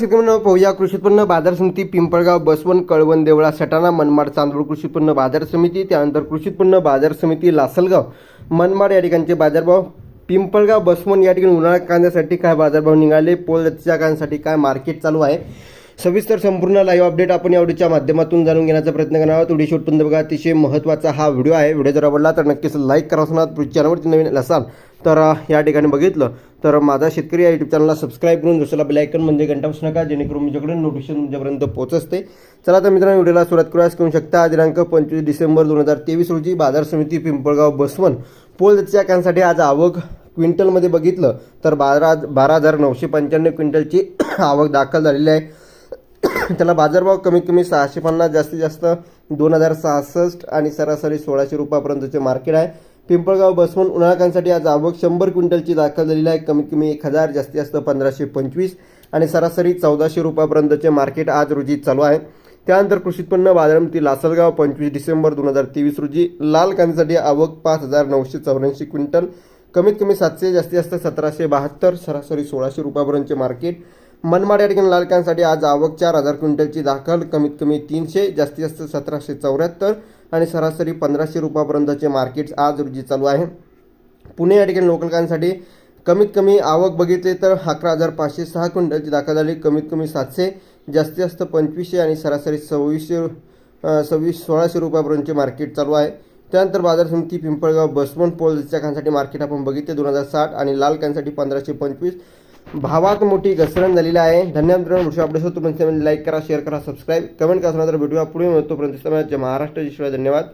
शेतकऱ्यांना पाहूया. कृषी उत्पन्न बाजार समिती पिंपळगाव बसवण कळवण देवळा सटाणा मनमाड चांदवड कृषी उत्पन्न बाजार समिती त्यानंतर कृषी उत्पन्न बाजार समिती लासलगाव. मनमाड या ठिकाणचे बाजारभाव पिंपळगाव बसवण या ठिकाणी उन्हाळा कांद्यासाठी काय बाजारभाव निघाले पोल जातीच्या कांद्यासाठी काय मार्केट चालू आहे? सविस्तर संपूर्ण लाईव्ह अपडेट आपण या व्हिडिओच्या माध्यमातून जाणून घेण्याचा प्रयत्न करणार आहोत. व्हिडिओ शेवटपर्यंत बघा. अतिशय महत्त्वाचा हा व्हिडिओ आहे. व्हिडिओ जर आवडला तर नक्कीच लाईक करा. असणार चॅनलवरती नवीन असाल तर या ठिकाणी बघितलं तर माझा शेतकरी या यूट्यूब चॅनलला सबस्क्राईब करून दुसऱ्याला बेलायकन म्हणजे घंटा बसू नका जेणेकरून तुमच्याकडे नोटिफिकेशन तुमच्यापर्यंत पोहोचते. चला तर मित्रांनो व्हिडिओला सुरुवात करूयास करू शकता दिनांक पंचवीस डिसेंबर दोन हजार तेवीस रोजी बाजार समिती पिंपळगाव बसवण पोल जातीच्या आज आवक क्विंटलमध्ये बघितलं तर बारा बारा हजार नऊशे पंच्याण्णव क्विंटलची आवक दाखल झालेली आहे. त्याला बाजारभाव कमीत कमी सहाशे पन्नास जास्तीत जास्त दोन हजार सहासष्ट आणि सरासरी सोळाशे रुपयापर्यंतचे मार्केट आहे. पिंपळगाव बसवून उन्हाळकांसाठी आज आवक शंभर क्विंटलची दाखल झालेली आहे. कमीत कमी एक हजार जास्तीत जास्त पंधराशे पंचवीस आणि सरासरी चौदाशे रुपयापर्यंतचे मार्केट आज रोजी चालू आहे. त्यानंतर कृषी उत्पन्न बाजारमती लासलगाव पंचवीस डिसेंबर दोन हजार तेवीस रोजी लाल कांद्यासाठी आवक पाच हजार नऊशे चौऱ्याऐंशी क्विंटल कमीत कमी सातशे जास्तीत जास्त सतराशे बहात्तर सरासरी सोळाशे रुपयापर्यंतचे मार्केट. मनमाड या ठिकाणी लाल कांद्यासाठी आज आवक चार हजार क्विंटलची दाखल कमीत कमी तीनशे जास्तीत जास्त सतराशे चौऱ्याहत्तर आणि सरासरी पंधराशे रुपयापर्यंतचे मार्केट आज रोजी चालू आहे. पुणे या ठिकाणी लोकलकांसाठी कमीत कमी आवक बघितली तर अकरा हजार पाचशे सहा क्विंटलची दाखल झाली. कमीत कमी सातशे जास्तीत जास्त पंचवीसशे आणि सरासरी सव्वीसशे सव्वीस सोळाशे रुपयापर्यंतचे मार्केट चालू आहे. त्यानंतर बाजार समिती पिंपळगाव बसवंत पोळच्या कांसाठी मार्केट आपण बघितले दोन हजार साठ आणि लाल कांसाठी पंधराशे पंचवीस. भावात मोठी घसरण झालेली आहे. धन्यवाद मित्रांनो व्हिडिओ अपडेट होतो पण लाईक करा शेअर करा सबस्क्राईब कमेंट करा तर व्हिडिओ पुढे मिळतो पर्यंत महाराष्ट्र शिवाय धन्यवाद.